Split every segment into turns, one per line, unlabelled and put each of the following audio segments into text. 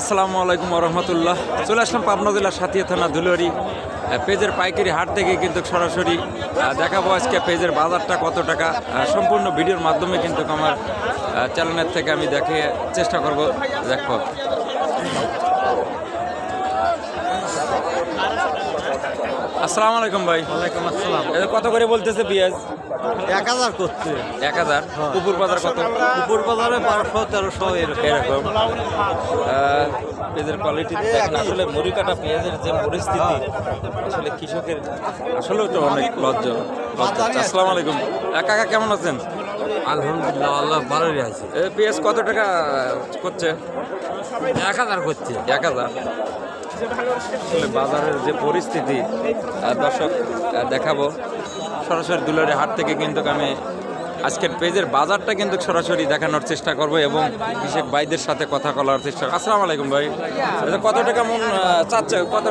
আসসালামু আলাইকুম রহমতুল্লাহ। চলে আসলাম পাবনা জেলার সাথিয়া থানা ধুলোরি পেজের পাইকারি হাট থেকে কিন্তু সরাসরি দেখাবো আজকে পেজের বাজারটা কত টাকা। সম্পূর্ণ ভিডিওর মাধ্যমে কিন্তু আমার চ্যানেলের থেকে আমি দেখে চেষ্টা করব। দেখো। আসসালামু আলাইকুম ভাই।
ওয়ালাইকুম আসসালাম।
এটা কত করে বলতেছে পেঁয়াজ?
এক হাজার করছে।
এক হাজার? উপর বাজার কত?
উপর বাজারে বারোশো তেরোশো এরকম।
পেঁয়াজের কোয়ালিটি দেখেন আসলে মুড়ি কাটা পেঁয়াজের যে পরিস্থিতি আসলে কৃষকের আসলেও তো অনেক লজ্জা লজ্জা। আসসালামু আলাইকুম। আহ, কাকা কেমন আছেন?
আলহামদুলিল্লাহ আল্লাহ ভালোই আছে।
পেঁয়াজ কত টাকা করছে?
এক হাজার করছে।
এক হাজার। বাজারের যে পরিস্থিতি দর্শক দেখাবো। সরাসরি দুলারে হাট থেকে কিন্তু আমি আজকের পেজের বাজারটা কিন্তু সরাসরি দেখানোর চেষ্টা করব এবং কৃষক ভাইদের সাথে কথা বলার চেষ্টা আসসালামু আলাইকুম ভাই। কত টাকা মন চাচ্ছে? কত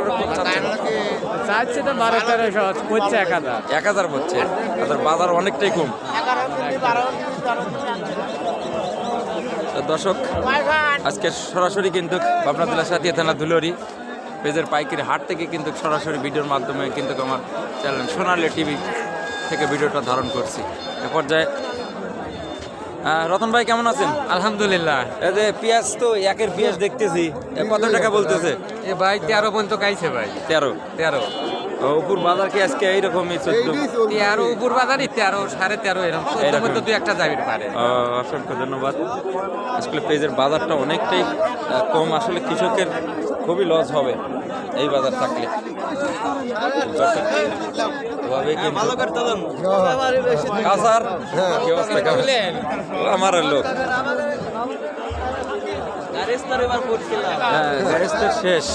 চাচ্ছে?
তো বারো তেরোশো করছে এক হাজার।
এক হাজার পড়ছে। বাজার অনেকটাই কম। দর্শক আজকে সরাসরি কিন্তু পাবনা জেলার সাথে থানা ধুলরি পেজের পাইকারি হাট থেকে কিন্তু সরাসরি ভিডিওর মাধ্যমে কিন্তু আমার চ্যানেল সোনালী টিভি থেকে ভিডিওটা ধারণ করছি। এ পর্যায়ে রতন ভাই কেমন আছেন?
আলহামদুলিল্লাহ।
এই যে পেঁয়াজ তো একের পেঁয়াজ দেখতেছি কত টাকা বলতেছে?
এ ভাই তেরো পর্যন্ত খাইছে ভাই।
তেরো?
তেরো।
উপর বাজার কি আজকে এইরকমই চোদ্দ
তেরো উপর বাজারই তেরো সাড়ে তেরো এরকম। পর্যন্ত দুই একটা যাবির পারে।
অসংখ্য ধন্যবাদ। আসলে পেজের বাজারটা অনেকটাই কম। আসলে কৃষকের খুবই লস হবে এই বাজার থাকলে। কাসার কি অবস্থা আমার লোক। হ্যাঁ শেষ।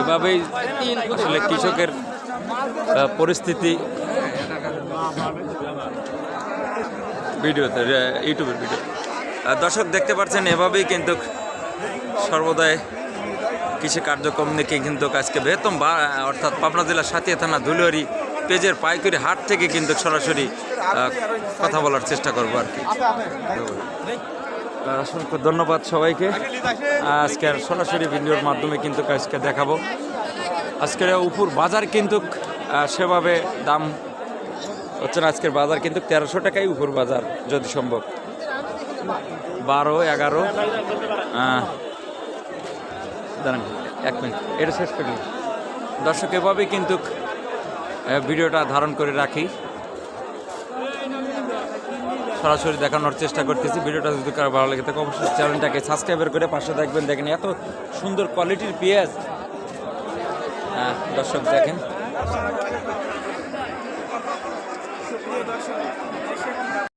এভাবেই আসলে কৃষকের আহ, পরিস্থিতি। ভিডিওতে ইউটিউবের ভিডিও। দর্শক দেখতে পাচ্ছেন, এভাবেই কিন্তু সর্বদাই কৃষি কার্যক্রম নিয়ে কিন্তু আজকে বৃহত্তম বা অর্থাৎ পাবনা জেলার সাথিয়া থানা ধুলুয়ারি পেজের পাইকারি হাট থেকে কিন্তু সরাসরি কথা বলার চেষ্টা করব আর কি। অসংখ্য ধন্যবাদ সবাইকে। আজকের সরাসরি ভিডিওর মাধ্যমে কিন্তু আজকে দেখাবো। আজকের উপর বাজার কিন্তু সেভাবে দাম হচ্ছে না। আজকের বাজার কিন্তু তেরোশো টাকাই উপর বাজার, যদি সম্ভব। বারো এগারো। দাঁড়ান এক মিনিট এটা শেষ করি দর্শক এভাবেই কিন্তু ভিডিওটা ধারণ করে রাখি। সরাসরি দেখানোর চেষ্টা করতেছি। ভিডিওটা যদি কারও ভালো লাগে থাকে অবশ্যই চ্যানেলটাকে সাবস্ক্রাইবার করে পাশে দেখবেন দেখেন এত সুন্দর কোয়ালিটির পেঁয়াজ। আহ, দর্শক দেখেন।